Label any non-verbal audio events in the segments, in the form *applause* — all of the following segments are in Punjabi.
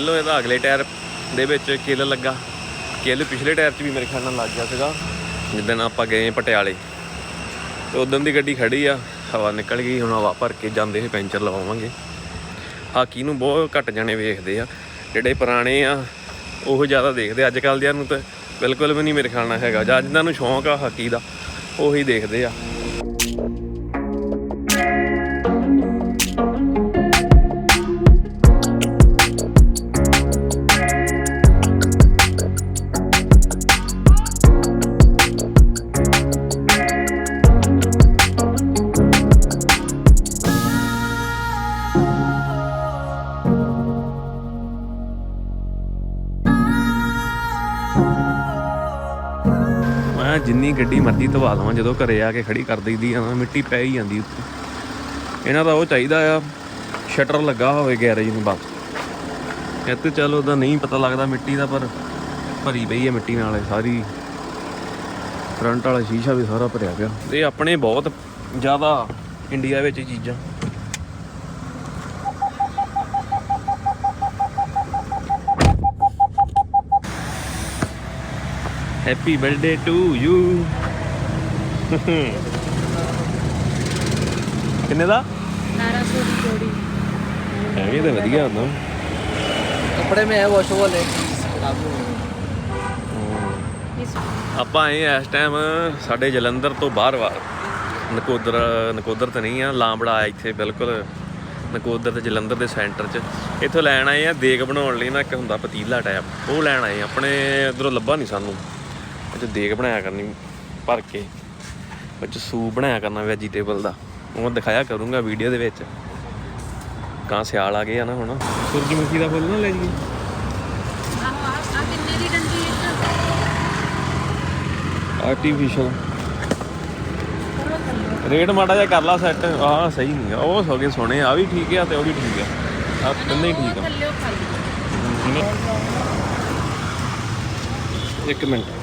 ਪਹਿਲੋਂ ਇਹਦਾ ਅਗਲੇ ਟਾਇਰ ਦੇ ਵਿੱਚ ਕਿੱਲ ਲੱਗਾ। ਕਿੱਲ ਪਿਛਲੇ ਟਾਇਰ 'ਚ ਵੀ ਮੇਰੇ ਖਿਆਲ ਨਾਲ ਲੱਗ ਗਿਆ ਸੀਗਾ। ਜਿੱਦਣ ਆਪਾਂ ਗਏ ਪਟਿਆਲੇ, ਤੇ ਉਦੋਂ ਦੀ ਗੱਡੀ ਖੜੀ ਆ, ਹਵਾ ਨਿਕਲ ਗਈ, ਹੁਣ ਹਵਾ ਭਰ ਕੇ ਜਾਂਦੇ ਹੋਏ ਪੈਂਚਰ ਲਵਾਵਾਂਗੇ। ਹਾਕੀ ਨੂੰ ਬਹੁਤ ਘੱਟ ਜਾਣੇ ਵੇਖਦੇ ਆ, ਜਿਹੜੇ ਪੁਰਾਣੇ ਆ, ਉਹ ਜ਼ਿਆਦਾ ਦੇਖਦੇ ਅੱਜ ਕੱਲ੍ਹ ਦਿਆਂ ਨੂੰ ਤਾਂ ਬਿਲਕੁਲ ਵੀ ਨਹੀਂ ਮੇਰੇ ਖਿਆਲ ਨਾਲ ਹੈਗਾ। ਜਾਂ ਜਿਨ੍ਹਾਂ ਨੂੰ ਸ਼ੌਂਕ ਆ ਹਾਕੀ ਦਾ, ਉਹੀ ਦੇਖਦੇ ਆ। ਕਿੱਡੀ ਮਰਜ਼ੀ ਧਵਾ ਲਵਾਂ, ਜਦੋਂ ਘਰੇ ਆ ਕੇ ਖੜੀ ਕਰ ਦਈਦੀ ਆ ਮਿੱਟੀ ਪੈ ਹੀ ਜਾਂਦੀ ਉੱਤੇ। ਇਹਨਾਂ ਦਾ ਉਹ ਚਾਹੀਦਾ ਆ, ਸ਼ਟਰ ਲੱਗਾ ਹੋਵੇ ਗੈਰੇਜ ਨੂੰ ਬਸ। ਇੱਥੇ ਚਲ ਉਹਦਾ ਨਹੀਂ ਪਤਾ ਲੱਗਦਾ ਮਿੱਟੀ ਦਾ, ਪਰ ਭਰੀ ਪਈ ਹੈ ਮਿੱਟੀ ਨਾਲ ਸਾਰੀ। ਫਰੰਟ ਵਾਲਾ ਸ਼ੀਸ਼ਾ ਵੀ ਸਾਰਾ ਭਰਿਆ ਪਿਆ। ਇਹ ਆਪਣੇ ਬਹੁਤ ਜ਼ਿਆਦਾ ਇੰਡੀਆ ਵਿੱਚ ਇਹ ਚੀਜ਼ਾਂ। ਹੈਪੀ ਬਰਥਡੇ ਟੂ ਯੂ ਕਿੰਨੇ ਦਾ? 1800 ਦੀ ਜੋੜੀ। ਇਹ ਤਾਂ ਵਧੀਆ ਹੁੰਦਾ। ਕੱਪੜੇ ਮੈਂ ਵਾਸ਼ੇਬਲ ਹੈ। ਆਪਾਂ ਇਹ ਇਸ ਟਾਈਮ ਸਾਡੇ ਜਲੰਧਰ ਤੋਂ ਬਾਹਰ ਵਾ। ਨਕੋਦਰ ਨਕੋਦਰ ਤਾਂ ਨਹੀਂ ਆ ਲਾਂਬੜਾ ਇੱਥੇ ਬਿਲਕੁਲ। ਨਕੋਦਰ ਤੇ ਜਲੰਧਰ ਦੇ ਸੈਂਟਰ 'ਚ। ਇੱਥੋਂ ਲੈਣ ਆਏ ਆ ਦੇਗ ਬਣਾਉਣ ਲਈ ਨਾ ਇੱਕ ਹੁੰਦਾ ਪਤੀਲਾ ਟਾਈਪ ਉਹ ਲੈਣ ਆਏ ਆਪਣੇ ਇਧਰੋਂ ਲੱਭਾ ਨਹੀਂ ਸਾਨੂੰ। ਉਹ 'ਚ ਦੇਗ ਬਣਾਇਆ ਕਰਨੀ ਭਰ ਕੇ। ਉਹ 'ਚ ਸੂਪ ਬਣਾਇਆ ਕਰਨਾ ਵੈਜੀਟੇਬਲ ਦਾ। ਉਹ ਦਿਖਾਇਆ ਕਰੂੰਗਾ ਵੀਡੀਓ ਦੇ ਵਿੱਚ। ਕਾਂ ਸਿਆਲ ਆ ਗਏ ਆ ਨਾ ਹੁਣ। ਸੂਰਜਮੁਖੀ ਦਾ ਫੁੱਲ ਨਾ ਲੈ ਜੀ ਆਰਟੀਫੀਸ਼ਲ ਰੇਟ ਮਾੜਾ ਜਿਹਾ ਕਰ ਲਾ ਸੈੱਟ ਆਹ ਸਹੀ ਨਹੀਂ ਆ। ਉਹ ਗਏ ਸੋਹਣੇ ਆ ਵੀ ਠੀਕ ਆ ਤੇ ਉਹ ਵੀ ਠੀਕ ਆ। ਆ ਤਿੰਨੇ ਹੀ ਠੀਕ ਆ। ਇੱਕ ਮਿੰਟ।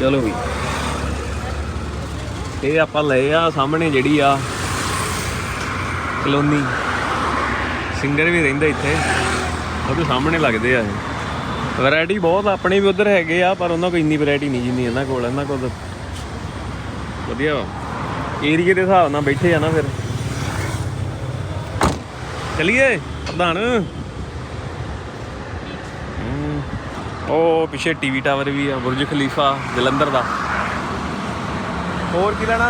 ਚਲੋ। ਵੀ। ਇਹ ਆਪਾਂ ਲਏ ਆ, ਸਾਹਮਣੇ ਜਿਹੜੀ ਆ ਕਲੋਨੀ। ਸਿੰਗਰ ਵੀ ਰਹਿੰਦਾ ਇੱਥੇ। ਉਹਦੇ ਸਾਹਮਣੇ ਲੱਗਦੇ ਆ ਇਹ। ਵੈਰਾਈਟੀ ਬਹੁਤ ਆਪਣੇ ਵੀ ਉਧਰ ਹੈਗੇ ਆ, ਪਰ ਉਹਨਾਂ ਕੋਲ ਇੰਨੀ ਵੈਰਾਈਟੀ ਨਹੀਂ ਜਿੰਨੀ ਇਹਨਾਂ ਕੋਲ ਇਹਨਾਂ ਕੋਲ ਵਧੀਆ ਵਾ। ਏਰੀਏ ਦੇ ਹਿਸਾਬ ਨਾਲ ਬੈਠੇ ਆ ਨਾ ਫਿਰ। ਚਲਿਏ, ਪ੍ਰਧਾਨ। ਉਹ ਪਿੱਛੇ ਟੀਵੀ ਟਾਵਰ ਵੀ ਆ ਬੁਰਜ ਖਲੀਫਾ ਜਲੰਧਰ ਦਾ। ਹੋਰ ਕੀ ਲੈਣਾ?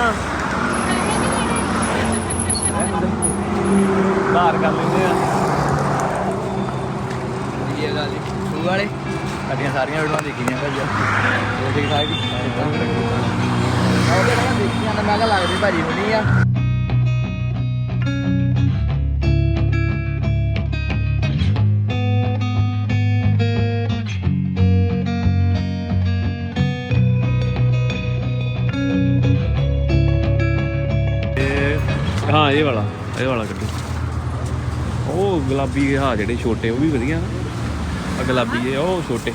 ਧਾਰ ਕਰ ਲੈਂਦੇ ਆ। ਸਾਡੀਆਂ ਸਾਰੀਆਂ ਵੀਡੀਓਆਂ ਦੇਖੀਆਂ ਭਾਜੀ। ਉਹ ਠੀਕ ਠਾਕ? ਆਹ ਦੇਖੀਆਂ ਤਾਂ ਮੈਂ ਕਿਹਾ ਲੱਗਦੀ ਭਾਜੀ ਹੁਣੀ ਆ। ਹਾਂ ਇਹ ਵਾਲਾ ਇਹ ਵਾਲਾ ਕੱਢੋ। ਉਹ ਗੁਲਾਬੀ ਹਾਂ ਜਿਹੜੇ ਛੋਟੇ ਉਹ ਵੀ ਵਧੀਆ ਆ ਗੁਲਾਬੀ ਇਹ ਉਹ ਛੋਟੇ।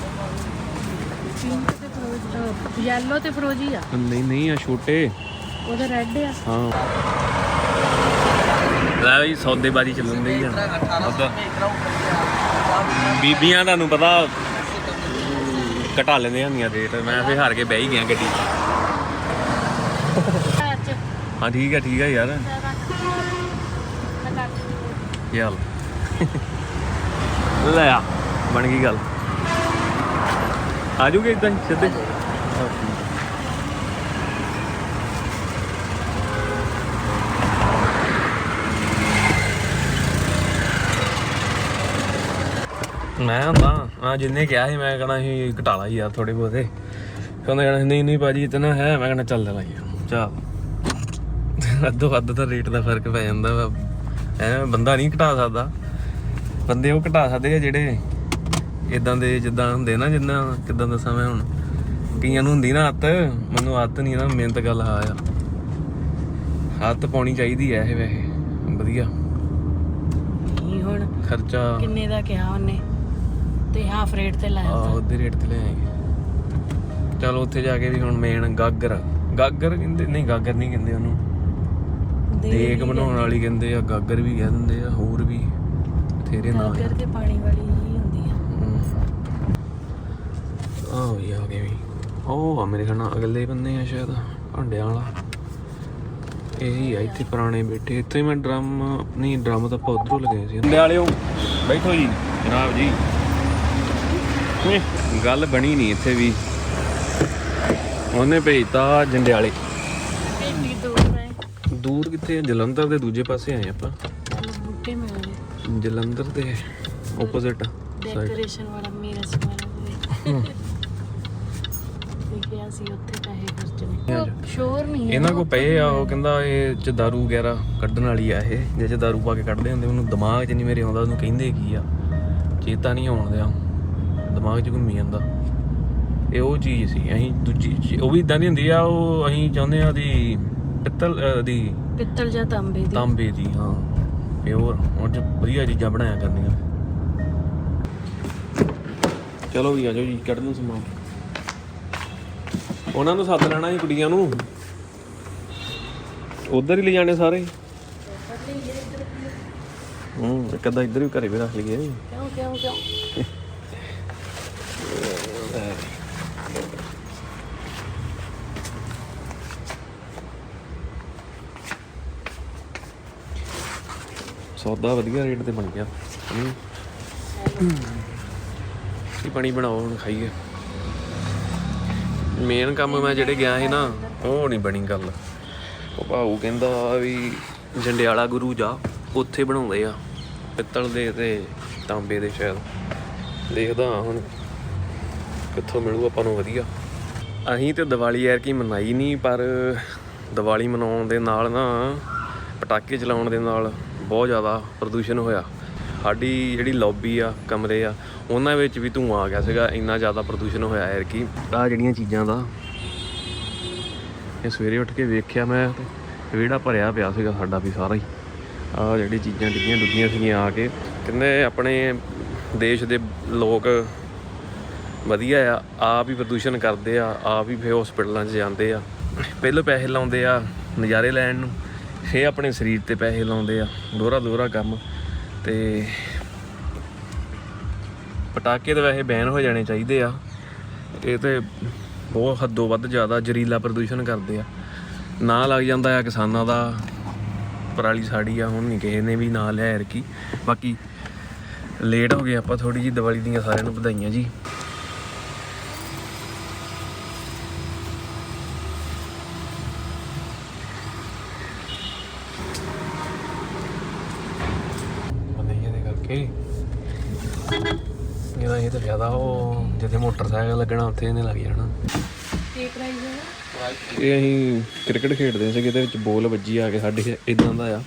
ਪਿੰਕ ਤੇ ਫਰੋਜ਼ ਯੈਲੋ ਤੇ ਫਰੋਜੀ ਆ? ਨਹੀਂ ਨਹੀਂ ਆ ਛੋਟੇ। ਉਹਦਾ ਰੈੱਡ ਆ। ਹਾਂ। ਲੈ ਵੀ ਸੌਦੇਬਾਜ਼ੀ ਚੱਲਣ ਦੀ ਆ। ਬੀਬੀਆਂ ਤੁਹਾਨੂੰ ਪਤਾ ਘਟਾ ਲੈਂਦੇ ਹੁੰਦੀਆਂ ਰੇਟ ਮੈਂ ਫੇ ਹਾਰ ਕੇ ਬਹਿ ਹੀ ਗਿਆ ਗੱਡੀ ਹਾਂ ਠੀਕ ਹੈ ਠੀਕ ਹੈ ਯਾਰ। ਚੱਲ ਲੈ ਆ ਬਣ ਗਈ ਗੱਲ। ਆ ਜੂਗੇ ਇਦਾਂ ਸਿੱਧੇ। ਮੈਂ ਹੁੰਦਾ ਆ ਜਿੰਨੇ ਕਿਹਾ ਸੀ ਮੈਂ ਕਹਣਾ ਸੀ ਘਟਾ ਲਾ ਯਾਰ ਥੋੜੇ ਬਹੁਤੇ। ਕਹਿੰਦਾ ਕਹਿਣਾ ਸੀ, ਨਹੀਂ ਨਹੀਂ ਭਾਜੀ ਇਤਨਾ ਹੈ ਮੈਂ ਕਹਿੰਦਾ ਚੱਲ ਲੈ ਯਾਰ। ਚੱਲ। ਅੱਧੋ ਵੱਧ ਤਾਂ ਰੇਟ ਦਾ ਫ਼ਰਕ ਪੈ ਜਾਂਦਾ ਵਾ। ਐ ਬੰਦਾ ਨਹੀਂ ਘਟਾ ਸਕਦਾ। ਬੰਦੇ ਉਹ ਘਟਾ ਸਕਦੇ ਆ ਜਿਹੜੇ ਇਦਾਂ ਦੇ ਜਿੱਦਾਂ ਹੁੰਦੇ ਨਾ ਜਿੱਦਾਂ ਕਿਦਾਂ ਦੱਸਾਂ ਮੈਂ ਹੁਣ। ਕਈਆਂ ਨੂੰ ਹੁੰਦੀ ਨਾ ਹੱਤ ਮੈਨੂੰ ਹੱਤ ਨਹੀਂ ਨਾ ਮਿਹਨਤ ਗੱਲ ਆ ਆ ਹੱਤ ਪਾਉਣੀ ਚਾਹੀਦੀ ਐ ਇਹ ਵੈਸੇ। ਵਧੀਆ। ਨਹੀਂ ਹੁਣ ਖਰਚਾ ਕਿੰਨੇ ਦਾ ਕਿਹਾ ਉਹਨੇ? ਤੇ ਹਾਫ ਰੇਟ ਤੇ ਲਾਇਆ ਆ ਉਹਦੇ ਰੇਟ ਤੇ ਲੈ ਆਏਗੇ ਚਲ ਉੱਥੇ ਜਾ ਕੇ ਵੀ ਹੁਣ ਮੇਨ ਗਾਗਰ। ਗਾਗਰ ਕਹਿੰਦੇ ਨਹੀਂ ਗਾਗਰ ਨਹੀਂ ਕਹਿੰਦੇ ਉਹਨੂੰ। ਦੇਗ ਬਣਾਉਣ ਵਾਲੀ ਕਹਿੰਦੇ ਆ ਗਾਗਰ ਵੀ ਕਹਿ ਦਿੰਦੇ ਆ ਹੋਰ ਵੀ ਬਥੇਰੇ ਨਾਂ ਆ। ਗਾਗਰ ਤੇ ਪਾਣੀ ਵਾਲੀ ਹੀ ਹੁੰਦੀ ਆ। ਆ ਵੀ ਆ ਗਏ ਵੀ। ਉਹ ਆ ਮੇਰੇ ਖਿਆਲ ਨਾਲ ਅਗਲੇ ਬੰਨੇ ਆ ਸ਼ਾਇਦ ਭਾਂਡਿਆਂ ਵਾਲਾ। ਇਹੀ ਆ ਇੱਥੇ ਪੁਰਾਣੇ ਬੈਠੇ। ਇੱਥੇ ਮੈਂ ਡਰਮ ਨਹੀਂ ਡਰਮ ਤਾਂ ਆਪਾਂ ਉਧਰੋਂ ਲਗਾਏ ਸੀ। ਭਾਂਡੇ ਵਾਲਿਓ ਬੈਠੋ ਜੀ ਜਨਾਬ ਜੀ। ਗੱਲ ਬਣੀ ਨਹੀਂ ਇੱਥੇ ਵੀ। ਉਹਨੇ ਭੇਜਤਾ ਜੰਡਿਆਲੇ। ਦੂਰ ਕਿੱਥੇ ਆ? ਜਲੰਧਰ ਦੇ ਦੂਜੇ ਪਾਸੇ ਆਏ ਆਪਾਂ। ਬੂਟੇ ਮਿਲਦੇ ਜਲੰਧਰ ਦੇ ਆਪੋਜ਼ਿਟ ਡੈਕੋਰੇਸ਼ਨ ਵਾਲਾ ਮੇਰਾ ਸਮਾਨ ਦੇਖਿਆ ਸੀ ਉੱਥੇ ਪੈਸੇ ਖਰਚਣੇ। ਸ਼ੋਰ ਨਹੀਂ ਹੈ। ਇਹਨਾਂ ਕੋ ਪਏ ਆ ਉਹ ਕਹਿੰਦਾ ਇਹ ਚ ਦਾਰੂ ਵਗੈਰਾ ਕੱਢਣ ਵਾਲੀ ਆ ਇਹ। ਜੇ ਚ ਦਾਰੂ ਪਾ ਕੇ ਕੱਢਦੇ ਹੁੰਦੇ ਉਹਨੂੰ ਦਿਮਾਗ 'ਚ ਨਹੀਂ ਮੇਰੇ ਆਉਂਦਾ ਉਹਨੂੰ ਕਹਿੰਦੇ ਕੀ ਆ? ਚੇਤਾ ਨਹੀਂ ਆਉਣ ਦਿਆ। ਦਿਮਾਗ 'ਚ ਘੁੰਮੀ ਜਾਂਦਾ। ਇਹ ਉਹ ਚੀਜ਼ ਸੀ ਅਸੀਂ ਦੂਜੀ ਚੀ- ਉਹ ਵੀ ਇਦਾਂ ਦੀ ਹੁੰਦੀ ਆ ਉਹ ਅਸੀਂ ਚਾਹੁੰਦੇ ਆ ਉਹਦੀ ਪਿੱਤਲ ਅਹ, ਦੀ। ਪਿੱਤਲ ਜਾਂ ਤਾਂਬੇ ਦੀ। ਤਾਂਬੇ ਦੀ ਹਾਂ। ਪਿਓਰ ਉਹ ਚ ਵਧੀਆ ਚੀਜ਼ਾਂ ਬਣਾਇਆ ਕਰਨੀਆਂ। ਚਲੋ ਵੀ ਆ ਜਾਓ ਜੀ ਕੱਢ ਲਓ ਸਮਾਨ। ਉਹਨਾਂ ਨੂੰ ਸੱਦ ਲੈਣਾ ਸੀ ਕੁੜੀਆਂ ਨੂੰ। ਉਧਰ ਹੀ ਲੈ ਜਾਣੇ ਸਾਰੇ। ਹੂੰ ਇੱਕ ਅੱਧਾ ਇੱਧਰ ਵੀ ਘਰੇ ਵੀ ਰੱਖ ਲਈਏ। ਕਿਉਂ ਕਿਉਂ ਕਿਉਂ? *laughs* ਸੌਦਾ ਵਧੀਆ ਰੇਟ ਤੇ ਬਣ ਗਿਆ। ਹੂੰ। ਪਾਣੀ ਬਣਾਓ ਹੁਣ ਖਾਈਏ। ਮੇਨ ਕੰਮ ਮੈਂ ਜਿਹੜੇ ਗਿਆ ਸੀ ਨਾ, ਉਹ ਨਹੀਂ ਬਣੀ ਗੱਲ। ਉਹ ਭਾਊ ਕਹਿੰਦਾ ਵੀ ਜੰਡਿਆਲਾ ਗੁਰੂ ਜਾ, ਉੱਥੇ ਬਣਾਉਂਦੇ ਆ। ਪਿੱਤਲ ਦੇ ਤੇ ਤਾਂਬੇ ਦੇ ਸ਼ਾਇਦ। ਦੇਖਦਾ ਹਾਂ ਹੁਣ ਕਿੱਥੋਂ ਮਿਲੂ ਆਪਾਂ ਨੂੰ ਵਧੀਆ। ਅਸੀਂ ਤੇ ਦੀਵਾਲੀ ਯਾਰ ਕੀ ਮਨਾਈ ਨਹੀਂ ਪਰ ਦੀਵਾਲੀ ਮਨਾਉਣ ਦੇ ਨਾਲ ਨਾ ਪਟਾਕੇ ਚਲਾਉਣ ਦੇ ਨਾਲ ਬਹੁਤ ਜ਼ਿਆਦਾ ਪ੍ਰਦੂਸ਼ਣ ਹੋਇਆ। ਸਾਡੀ ਜਿਹੜੀ ਲੌਬੀ ਆ, ਕਮਰੇ ਆ, ਉਹਨਾਂ ਵਿੱਚ ਵੀ ਧੂੰਆਂ ਆ ਗਿਆ ਸੀਗਾ। ਇੰਨਾ ਜ਼ਿਆਦਾ ਪ੍ਰਦੂਸ਼ਣ ਹੋਇਆ ਯਾਰ ਕਿ ਆ ਜਿਹੜੀਆਂ ਚੀਜ਼ਾਂ ਦਾ। ਇਹ ਸਵੇਰੇ ਉੱਠ ਕੇ ਵੇਖਿਆ ਮੈਂ ਵਿਹੜਾ ਭਰਿਆ ਪਿਆ ਸੀਗਾ ਸਾਡਾ ਵੀ ਸਾਰਾ ਹੀ। ਆ ਜਿਹੜੀ ਚੀਜ਼ਾਂ ਡਿੱਗੀਆਂ ਡੁੱਗੀਆਂ ਸੀਗੀਆਂ ਆ ਕੇ। ਕਹਿੰਦੇ ਆਪਣੇ ਦੇਸ਼ ਦੇ ਲੋਕ ਵਧੀਆ ਆ, ਆਪ ਹੀ ਪ੍ਰਦੂਸ਼ਣ ਕਰਦੇ ਆ, ਆਪ ਹੀ ਫੇ ਹਸਪੀਟਲਾਂ 'ਚ ਜਾਂਦੇ ਆ। ਪਹਿਲੋਂ ਪੈਸੇ ਲਾਉਂਦੇ ਆ ਨਜ਼ਾਰੇ ਲੈਣ ਨੂੰ। ਫੇ ਆਪਣੇ ਸਰੀਰ ਤੇ ਪੈਸੇ ਲਾਉਂਦੇ ਆ ਦੋਹਰਾ ਦੋਹਰਾ ਕੰਮ ਤੇ ਪਟਾਕੇ ਤਾਂ ਵੈਸੇ ਬੈਨ ਹੋ ਜਾਣੇ ਚਾਹੀਦੇ ਆ। ਇਹ ਤੇ ਬਹੁਤ ਹੱਦੋਂ ਵੱਧ ਜ਼ਿਆਦਾ ਜ਼ਰੀਲਾ ਪ੍ਰਦੂਸ਼ਣ ਕਰਦੇ ਆ। ਨਾ ਲੱਗ ਜਾਂਦਾ ਆ ਕਿਸਾਨਾਂ ਦਾ, ਪਰਾਲੀ ਸਾੜੀ ਆ, ਹੁਣ ਨਹੀਂ ਕਿਸੇ ਨੇ ਵੀ ਨਾ ਲਿਆ ਯਾਰ ਕੀ ਬਾਕੀ ਲੇਟ ਹੋ ਗਏ ਆਪਾਂ ਥੋੜੀ ਜੀ ਦੀਵਾਲੀ ਦੀਆਂ ਸਾਰਿਆਂ ਨੂੰ ਵਧਾਈਆਂ ਜੀ ਬੰਦਈਆਂ ਦੇ ਕਰਕੇ ਇਹਦਾ ਇਹ ਤਾਂ ਫਾਇਦਾ ਉਹ ਜਿੱਥੇ ਮੋਟਰਸਾਈਕਲ ਲੱਗਣਾ ਉੱਥੇ ਇਹਨੇ ਲੱਗ ਜਾਣਾ। ਕੀ ਪ੍ਰਾਈਸ ਹੈ ਇਹ ਅਸੀਂ ਕ੍ਰਿਕਟ ਖੇਡਦੇ ਸੀਗੇ ਇਹਦੇ ਵਿੱਚ ਬੋਲ ਵੱਜੀ ਆ ਕੇ ਸਾਡੇ ਇਦਾਂ ਦਾ ਆ।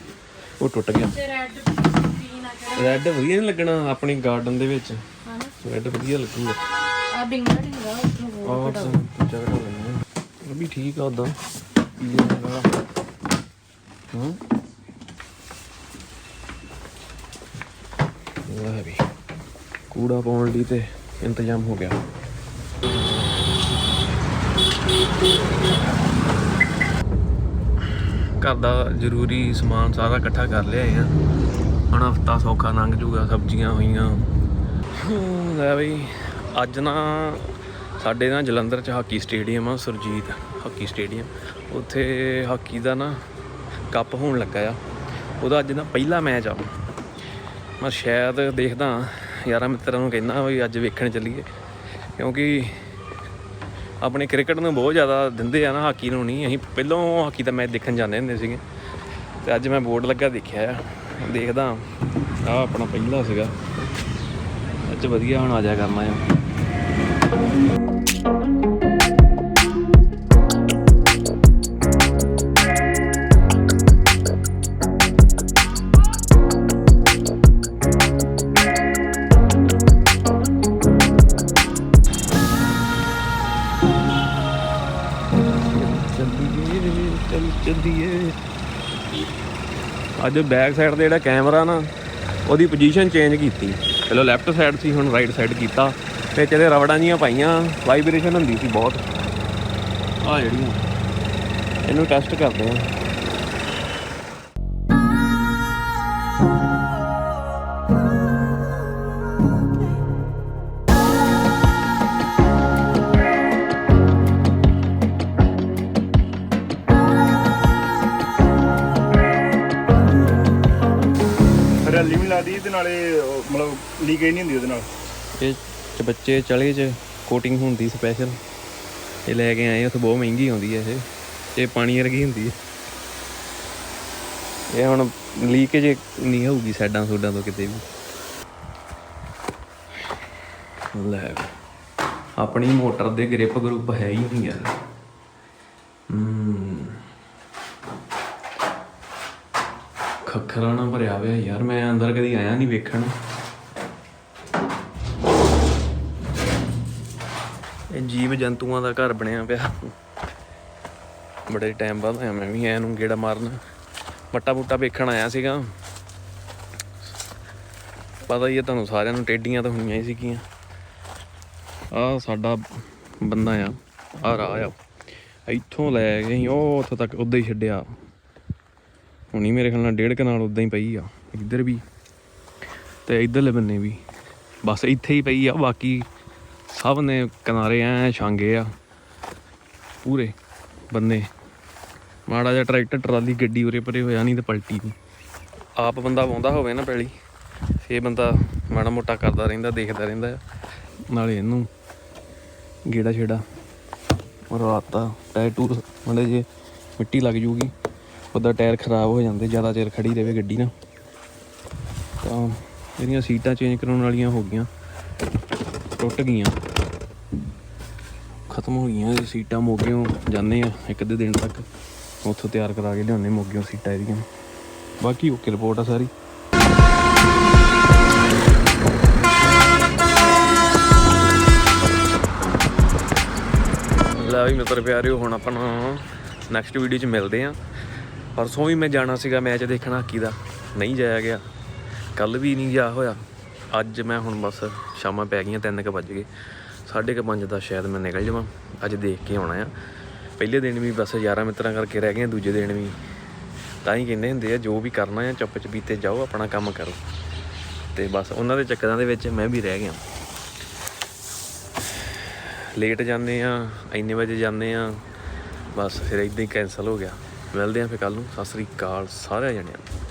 ਉਹ ਟੁੱਟ ਗਿਆ। ਰੈੱਡ ਪੀਣਾ ਕਰ ਰੈੱਡ ਵਧੀਆ ਨਹੀਂ ਲੱਗਣਾ ਆਪਣੀ ਗਾਰਡਨ ਦੇ ਵਿੱਚ। ਹਾਂ ਰੈੱਡ ਵਧੀਆ ਲੱਗੂਗਾ। ਆ ਉੱਥੋਂ ਜਗ੍ਹਾ ਲੈਣੀ ਇਹ ਵੀ ਠੀਕ ਆ ਉਦਾਂ। ਪੀਲੇ ਰੰਗ ਵਾਲਾ ਹਾਂ। ਵਾਹ ਵੀ। ਕੂੜਾ ਪਾਉਣ ਲਈ ਤੇ ਇੰਤਜ਼ਾਮ ਹੋ ਗਿਆ। ਘਰ ਦਾ ਜ਼ਰੂਰੀ ਸਮਾਨ ਸਾਰਾ ਇਕੱਠਾ ਕਰ ਲਿਆ ਆ। ਹੁਣ ਹਫਤਾ ਸੌਖਾ ਲੰਘ ਜੂਗਾ ਸਬਜ਼ੀਆਂ ਹੋਈਆਂ। ਹੂੰ, ਲੈ ਬਈ ਅੱਜ ਨਾ ਸਾਡੇ ਨਾ ਜਲੰਧਰ ਚ ਹਾਕੀ ਸਟੇਡੀਅਮ ਆ ਸੁਰਜੀਤ ਹਾਕੀ ਸਟੇਡੀਅਮ। ਉੱਥੇ ਹਾਕੀ ਦਾ ਨਾ ਕੱਪ ਹੋਣ ਲੱਗਾ ਆ। ਉਹਦਾ ਅੱਜ ਨਾ ਪਹਿਲਾ ਮੈਚ ਆ। ਮੈਂ ਸ਼ਾਇਦ ਦੇਖਦਾ ਯਾਰਾਂ ਮਿੱਤਰਾਂ ਨੂੰ ਕਹਿੰਦਾ ਵੀ ਅੱਜ ਵੇਖਣ ਚੱਲੀਏ। ਕਿਉਂਕਿ ਆਪਣੇ ਕ੍ਰਿਕਟ ਨੂੰ ਬਹੁਤ ਜ਼ਿਆਦਾ ਦਿੰਦੇ ਆ ਨਾ, ਹਾਕੀ ਨੂੰ ਨਹੀਂ। ਅਸੀਂ ਪਹਿਲਾਂ ਹਾਕੀ ਦਾ ਮੈਚ ਦੇਖਣ ਜਾਂਦੇ ਹੁੰਦੇ ਸੀਗੇ। ਤੇ ਅੱਜ ਮੈਂ ਬੋਰਡ ਲੱਗਾ ਦੇਖਿਆ ਆ। ਦੇਖਦਾ ਆ ਆਪਣਾ ਪਹਿਲਾ ਸੀਗਾ। ਅੱਜ ਵਧੀਆ ਹੁਣ ਆ ਜਾਇਆ ਕਰਨਾ ਆ। ਅੱਜ ਬੈਕ ਸਾਈਡ ਤੇ ਜਿਹੜਾ ਕੈਮਰਾ ਨਾ, ਉਹਦੀ ਪੋਜੀਸ਼ਨ ਚੇਂਜ ਕੀਤੀ। ਚਲੋ ਲੈਫਟ ਸਾਈਡ ਸੀ, ਹੁਣ ਰਾਈਟ ਸਾਈਡ ਕੀਤਾ। ਤੇ ਚਲੇ ਰਬੜਾਂ ਜੀਆਂ ਪਾਈਆਂ ਵਾਈਬ੍ਰੇਸ਼ਨ ਹੁੰਦੀ ਸੀ ਬਹੁਤ। ਆ ਜਿਹੜੀਆਂ, ਇਹਨੂੰ ਟੈਸਟ ਕਰਦੇ ਆ। ਹਰਿਆਲੀ ਤੇ ਨਾਲੇ ਉਹ ਮਤਲਬ ਲੀਕੇਜ ਨਹੀਂ ਹੁੰਦੀ ਉਹਦੇ ਨਾਲ? ਇਹ ਚ ਬੱਚੇ ਚਲੇ ਚ ਕੋਟਿੰਗ ਹੁੰਦੀ ਸਪੈਸ਼ਲ ਇਹ ਲੈ ਕੇ ਆਏ, ਉੱਥੇ ਬਹੁਤ ਮਹਿੰਗੀ ਆਉਂਦੀ ਹੈ ਇਹ। ਇਹ ਪਾਣੀ ਵਰਗੀ ਹੁੰਦੀ ਹੈ ਇਹ ਹੁਣ ਲੀਕੇਜ ਨਹੀਂ ਹੋਊਗੀ ਸਾਈਡਾਂ ਸੂਡਾਂ ਤੋਂ ਕਿਤੇ ਵੀ। ਲੈ ਆਪਣੀ ਮੋਟਰ ਦੇ ਗ੍ਰਿਪ ਗਰੁੱਪ ਹੈ ਹੀ ਨਹੀਂ ਯਾਰ। ਹੂੰ। ਖੱਖਰਾ ਨਾ ਭਰਿਆ ਹੋਇਆ ਯਾਰ, ਮੈਂ ਅੰਦਰ ਕਦੀ ਆਇਆ ਨਹੀਂ ਵੇਖਣ। ਇਹ ਜੀਵ ਜੰਤੂਆਂ ਦਾ ਘਰ ਬਣਿਆ ਪਿਆ। ਬੜੇ ਟਾਈਮ ਬਾਅਦ ਆਇਆ ਮੈਂ ਵੀ, ਐ ਨੂੰ ਗੇੜਾ ਮਾਰਨ। ਵੱਟਾ ਬੂਟਾ ਵੇਖਣ ਆਇਆ ਸੀਗਾ। ਪਤਾ ਹੀ ਹੈ ਤੁਹਾਨੂੰ, ਸਾਰਿਆਂ ਨੂੰ ਟੇਡੀਆਂ ਤਾਂ ਹੋਈਆਂ ਹੀ ਸੀਗੀਆਂ। ਆ ਸਾਡਾ ਬੰਦਾ ਆ ਆ ਰਾਹ ਆ। ਇੱਥੋਂ ਲੈ ਗਏ ਉਹ ਉੱਥੋਂ ਤੱਕ, ਉਦਾਂ ਹੀ ਛੱਡਿਆ। ਹੁਣੀ ਮੇਰੇ ਖਿਆਲ ਨਾਲ ਡੇਢ ਕਨਾਲ ਉਦਾਂ ਹੀ ਪਈ ਆ, ਇੱਧਰ ਵੀ ਤੇ ਇੱਧਰਲੇ ਬੰਨੇ ਵੀ। ਬਸ ਇੱਥੇ ਹੀ ਪਈ ਆ, ਬਾਕੀ ਸਭ ਨੇ ਕਿਨਾਰੇ ਐ ਛਾਂਗੇ ਆ, ਪੂਰੇ ਬੰਨੇ। ਮਾੜਾ ਜਿਹਾ ਟਰੈਕਟਰ, ਟਰਾਲੀ, ਗੱਡੀ ਉਰੇ ਪਰੇ ਹੋਇਆ ਨਹੀਂ ਤੇ ਪਲਟੀ ਨਹੀਂ ਆਪ ਬੰਦਾ ਵਾਉਂਦਾ ਹੋਵੇ ਨਾ ਪੈਲੀ ਫੇ ਬੰਦਾ ਮਾੜਾ ਮੋਟਾ ਕਰਦਾ ਰਹਿੰਦਾ, ਦੇਖਦਾ ਰਹਿੰਦਾ ਆ। ਨਾਲੇ ਇਹਨੂੰ ਗੇੜਾ ਛੇੜਾ ਰਾਤ ਦਾ ਟਾਇਰ ਟੂਰ ਮਾੜੇ ਜੇ ਮਿੱਟੀ ਲੱਗ ਜੂਗੀ। ਉਹਦਾ ਟਾਇਰ ਖਰਾਬ ਹੋ ਜਾਂਦੇ, ਜ਼ਿਆਦਾ ਚਿਰ ਖੜੀ ਰਹੇ ਗੱਡੀ ਨਾ। ਤਾਂ ਇਹਦੀਆਂ ਸੀਟਾਂ ਚੇਂਜ ਕਰਾਉਣ ਵਾਲੀਆਂ ਹੋ ਗਈਆਂ, ਟੁੱਟ ਗਈਆਂ। ਖਤਮ ਹੋ ਗਈਆਂ ਇਹ ਸੀਟਾਂ, ਮੋਗਿਓ ਜਾਂਦੇ ਆ ਇੱਕ ਅੱਧੇ ਦਿਨ ਤੱਕ। ਉੱਥੋਂ ਤਿਆਰ ਕਰਾ ਕੇ ਲਿਆਉਂਦੇ ਮੋਗਿਓ ਸੀਟਾਂ ਇਹਦੀਆਂ। ਬਾਕੀ ਓਕੇ ਰਿਪੋਰਟ ਆ ਸਾਰੀ। ਲੈ ਵੀ ਮਿੱਤਰ ਪਿਆਰਿਓ, ਹੁਣ ਆਪਾਂ ਨੈਕਸਟ ਵੀਡੀਓ 'ਚ ਮਿਲਦੇ ਆਂ ਪਰਸੋਂ ਵੀ ਮੈਂ ਜਾਣਾ ਸੀਗਾ ਮੈਚ ਦੇਖਣ ਹਾਕੀ ਦਾ। ਨਹੀਂ ਜਾਇਆ ਗਿਆ। ਕੱਲ ਵੀ ਨਹੀਂ ਗਿਆ ਹੋਇਆ। ਅੱਜ ਮੈਂ ਹੁਣ ਬਸ ਸ਼ਾਮਾਂ ਪੈ ਗਈਆਂ 3:00 ਵੱਜ ਗਏ। 5:30 ਦਾ ਸ਼ਾਇਦ ਮੈਂ ਨਿਕਲ ਜਾਵਾਂ। ਅੱਜ ਦੇਖ ਕੇ ਆਉਣਾ ਆ। ਪਹਿਲੇ ਦਿਨ ਵੀ ਬਸ ਯਾਰਾਂ ਮਿੱਤਰਾਂ ਕਰਕੇ ਰਹਿ ਗਏ, ਦੂਜੇ ਦਿਨ ਵੀ। ਤਾਂ ਹੀ ਕਹਿੰਦੇ ਹੁੰਦੇ ਆ, ਜੋ ਵੀ ਕਰਨਾ ਆ ਚੁੱਪ ਚਪੀਤੇ ਜਾਓ, ਆਪਣਾ ਕੰਮ ਕਰੋ। ਤੇ ਬਸ ਉਹਨਾਂ ਦੇ ਚੱਕਰਾਂ ਦੇ ਵਿੱਚ ਮੈਂ ਵੀ ਰਹਿ ਗਿਆ। ਲੇਟ ਜਾਂਦੇ ਆ, ਇੰਨੇ ਵਜੇ ਜਾਂਦੇ ਆ। ਬਸ ਫਿਰ ਇਦਾਂ ਹੀ ਕੈਨਸਲ ਹੋ ਗਿਆ। ਮਿਲਦੇ ਆ ਫਿਰ ਕੱਲ ਨੂੰ। ਸਤਿ ਸ੍ਰੀ ਅਕਾਲ ਸਾਰਿਆਂ ਜਣਿਆਂ ਨੂੰ।